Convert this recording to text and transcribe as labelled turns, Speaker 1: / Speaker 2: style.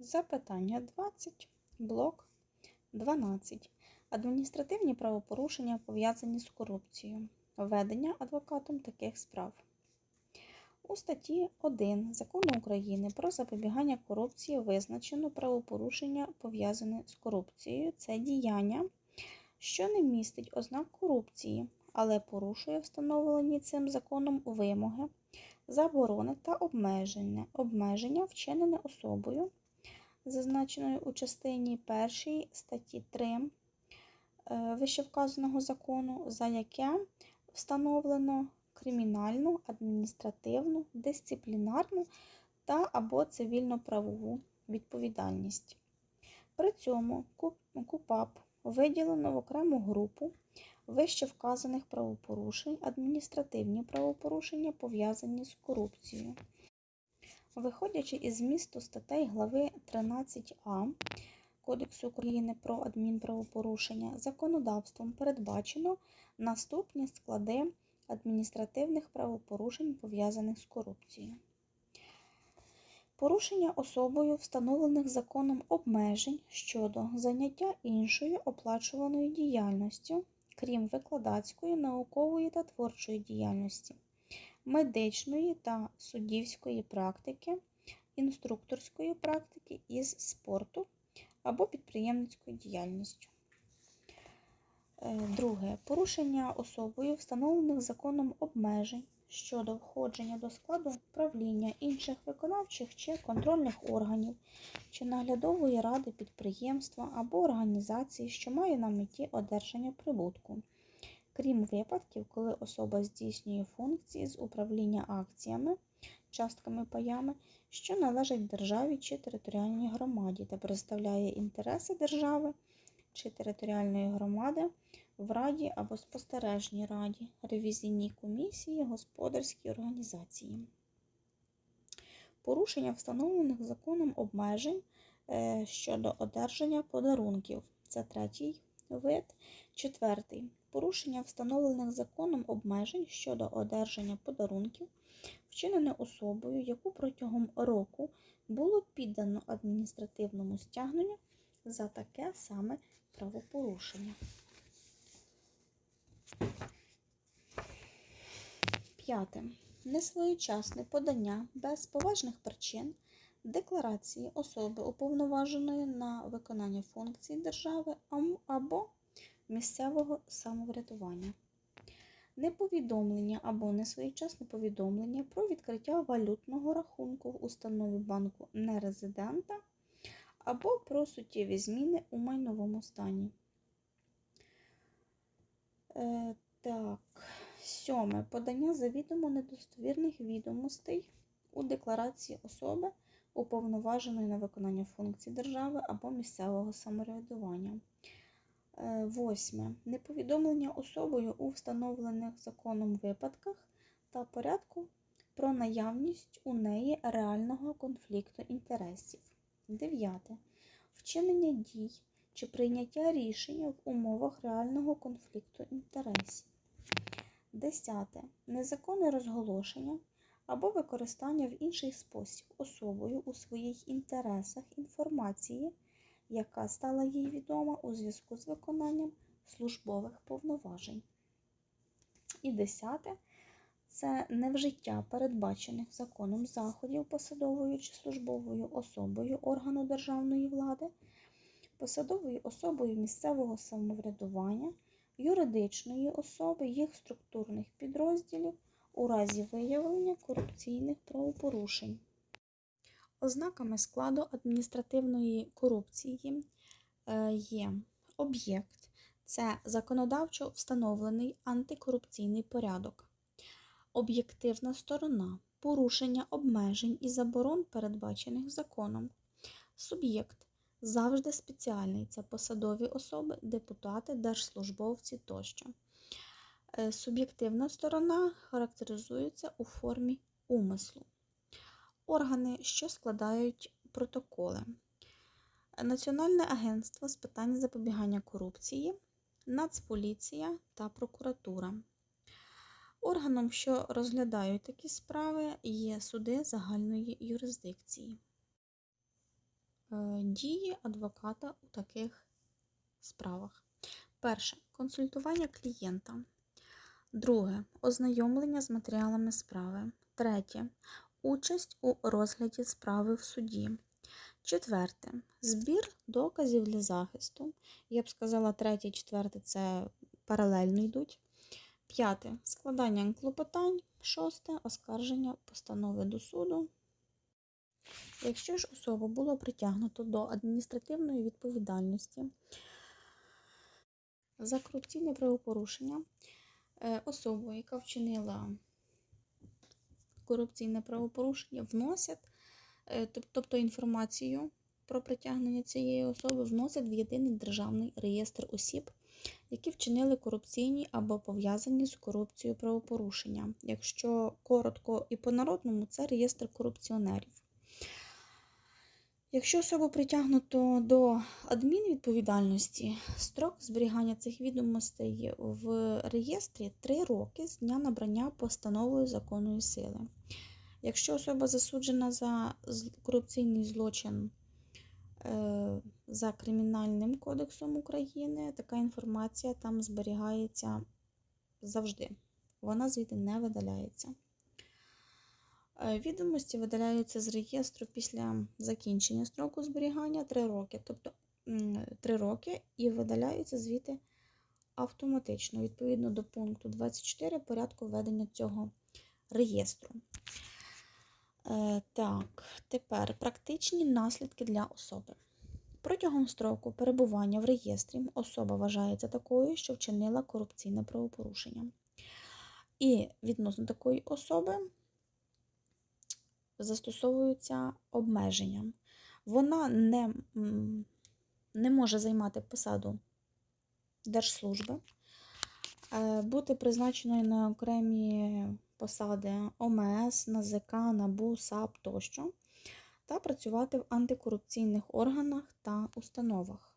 Speaker 1: Запитання 20, блок 12. Адміністративні правопорушення пов'язані з корупцією. Ведення адвокатом таких справ. У статті 1 Закону України про запобігання корупції визначено правопорушення пов'язане з корупцією. Це діяння, що не містить ознак корупції, але порушує встановлені цим законом вимоги, заборони та обмеження, обмеження вчинене особою, зазначеною у частині 1 статті 3 е, вищевказаного закону, за яке встановлено кримінальну, адміністративну, дисциплінарну та або цивільно-правову відповідальність. При цьому КУПАП виділено в окрему групу вище вказаних правопорушень, адміністративні правопорушення пов'язані з корупцією. Виходячи із змісту статей глави 13а Кодексу України про адмінправопорушення, законодавством передбачено наступні склади адміністративних правопорушень, пов'язаних з корупцією. Порушення особою встановлених законом обмежень щодо заняття іншою оплачуваною діяльністю, крім викладацької, наукової та творчої діяльності, медичної та суддівської практики, інструкторської практики із спорту або підприємницькою діяльністю. Е, друге. Порушення особою встановлених законом обмежень щодо входження до складу правління інших виконавчих чи контрольних органів чи наглядової ради підприємства або організації, що має на меті одержання прибутку, крім випадків, коли особа здійснює функції з управління акціями, частками паями, що належать державі чи територіальній громаді та представляє інтереси держави чи територіальної громади в раді або спостережній раді, ревізійній комісії, господарській організації. Порушення встановлених законом обмежень е, щодо одержання подарунків. Це третій вид. Четвертий. Порушення встановлених законом обмежень щодо одержання подарунків, вчинене особою, яку протягом року було піддано адміністративному стягненню за таке саме правопорушення. П'яте. Несвоєчасне подання без поважних причин декларації особи, уповноваженої на виконання функцій держави або місцевого самоврядування. Неповідомлення або несвоєчасне повідомлення про відкриття валютного рахунку в установі банку нерезидента або про суттєві зміни у майновому стані. Е, так, сьоме. Подання завідомо недостовірних відомостей у декларації особи, уповноваженої на виконання функцій держави або місцевого самоврядування. Е, восьме. Неповідомлення особою у встановлених законом випадках та порядку про наявність у неї реального конфлікту інтересів. Дев'яте. Вчинення дій чи прийняття рішення в умовах реального конфлікту інтересів. Десяте. Незаконне розголошення або використання в інший спосіб особою у своїх інтересах інформації, яка стала їй відома у зв'язку з виконанням службових повноважень. І десяте це невжиття передбачених законом заходів посадовою чи службовою особою органу державної влади, посадовою особою місцевого самоврядування, юридичної особи, їх структурних підрозділів у разі виявлення корупційних правопорушень. Ознаками складу адміністративної корупції е, є об'єкт це законодавчо встановлений антикорупційний порядок об'єктивна сторона, порушення обмежень і заборон, передбачених законом. Суб'єкт завжди спеціальний це посадові особи, депутати, держслужбовці тощо. Е, суб'єктивна сторона характеризується у формі умислу. Органи, що складають протоколи. Національне агентство з питань запобігання корупції, Нацполіція та прокуратура. Органом, що розглядають такі справи, є суди загальної юрисдикції. е, дії адвоката у таких справах. Перше консультування клієнта. Друге ознайомлення з матеріалами справи. Третє участь у розгляді справи в суді. Четверте збір доказів для захисту. Я б сказала, третє і четверте це паралельно йдуть. П'яте складання клопотань. Шосте оскарження постанови до суду. Якщо ж особу було притягнуто до адміністративної відповідальності за корупційне правопорушення, особу, яка вчинила корупційне правопорушення, вносять, е, тобто інформацію про притягнення цієї особи вносять в єдиний державний реєстр осіб, які вчинили корупційні або пов'язані з корупцією правопорушення. Якщо коротко і по-народному, це реєстр корупціонерів. Якщо особу притягнуто до адмінвідповідальності, строк зберігання цих відомостей в реєстрі 3 роки з дня набрання постановою законної сили. Якщо особа засуджена за корупційний злочин е, за Кримінальним кодексом України, така інформація там зберігається завжди. Вона звідти не видаляється. Е, Відомості видаляються з реєстру після закінчення строку зберігання 3 роки, тобто 3 роки, і видаляються звідти автоматично, відповідно до пункту 24 порядку ведення цього реєстру. Е, Так, тепер практичні наслідки для особи. Протягом строку перебування в реєстрі особа вважається такою, що вчинила корупційне правопорушення. І відносно такої особи застосовуються обмеження. Вона не, не може займати посаду держслужби, е, бути призначеною на окремі посади ОМС, НАЗК, НАБУ, САП тощо, та працювати в антикорупційних органах та установах.